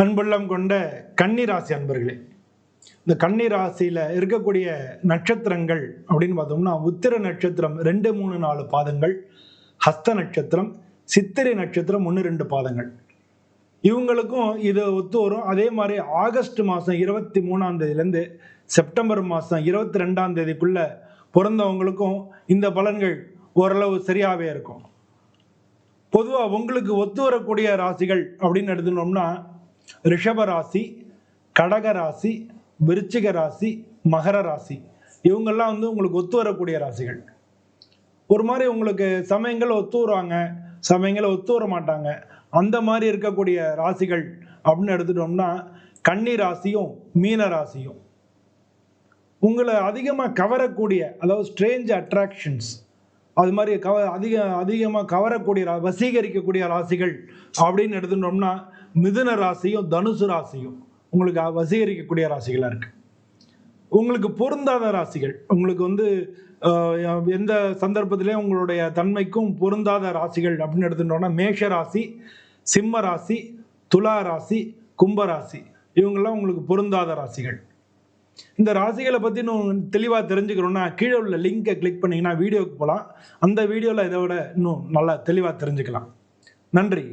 அன்புள்ளம் கொண்ட கன்னிராசி அன்பர்களே இந்த கன்னிராசியில் இருக்கக்கூடிய நட்சத்திரங்கள் அப்படின்னு பார்த்தோம்னா உத்திர நட்சத்திரம் ரெண்டு மூணு நாலு பாதங்கள் ஹஸ்த நட்சத்திரம் சித்திரை நட்சத்திரம் ஒன்று ரெண்டு பாதங்கள். இவங்களுக்கும் இது ஒத்து வரும். அதே மாதிரி ஆகஸ்ட் மாதம் இருபத்தி மூணாம் தேதியிலேருந்து செப்டம்பர் மாதம் இருபத்தி ரெண்டாம் தேதிக்குள்ள பிறந்தவங்களுக்கும் இந்த பலன்கள் ஓரளவு சரியாகவே இருக்கும். பொதுவாக உங்களுக்கு ஒத்து வரக்கூடிய ராசிகள் அப்படின்னு எடுத்துனோம்னா ரிஷபராசி ராசி கடக ராசி விருச்சிக ராசி மகர ராசி இவங்கெல்லாம் வந்து உங்களுக்கு ஒத்து வரக்கூடிய ராசிகள். ஒரு மாதிரி உங்களுக்கு சமயங்கள் ஒத்து வருவாங்க சமயங்கள் ஒத்து வர மாட்டாங்க. அந்த மாதிரி இருக்கக்கூடிய ராசிகள் அப்படின்னு எடுத்துட்டோம்னா கன்னி ராசியும் மீன ராசியும். உங்களை அதிகமாக கவரக்கூடிய அதாவது ஸ்ட்ரேஞ்ச் அட்ராக்ஷன்ஸ் அது மாதிரி கவ அதிக அதிகமாக கவரக்கூடிய ரா- வசீகரிக்கக்கூடிய ராசிகள் அப்படின்னு எடுத்துட்டோம்னா மிதுன ராசியும் தனுசு ராசியும் உங்களுக்கு வசீகரிக்கக்கூடிய ராசிகளாக இருக்குது உங்களுக்கு பொருந்தாத ராசிகள் உங்களுக்கு வந்து எந்த சந்தர்ப்பத்திலையும் உங்களுடைய தன்மைக்கும் பொருந்தாத ராசிகள் அப்படின்னு எடுத்துட்டோம்னா மேஷ ராசி சிம்ம ராசி துலா ராசி கும்பராசி இவங்கெல்லாம் உங்களுக்கு பொருந்தாத ராசிகள். இந்த ராசிகளை பற்றி இன்னும் தெளிவாக தெரிஞ்சுக்கணும்னா கீழே உள்ள லிங்கை கிளிக் பண்ணிங்கன்னா வீடியோக்கு போகலாம் அந்த வீடியோவில் இதை விட இன்னும் நல்லா தெளிவாக தெரிஞ்சுக்கலாம். நன்றி.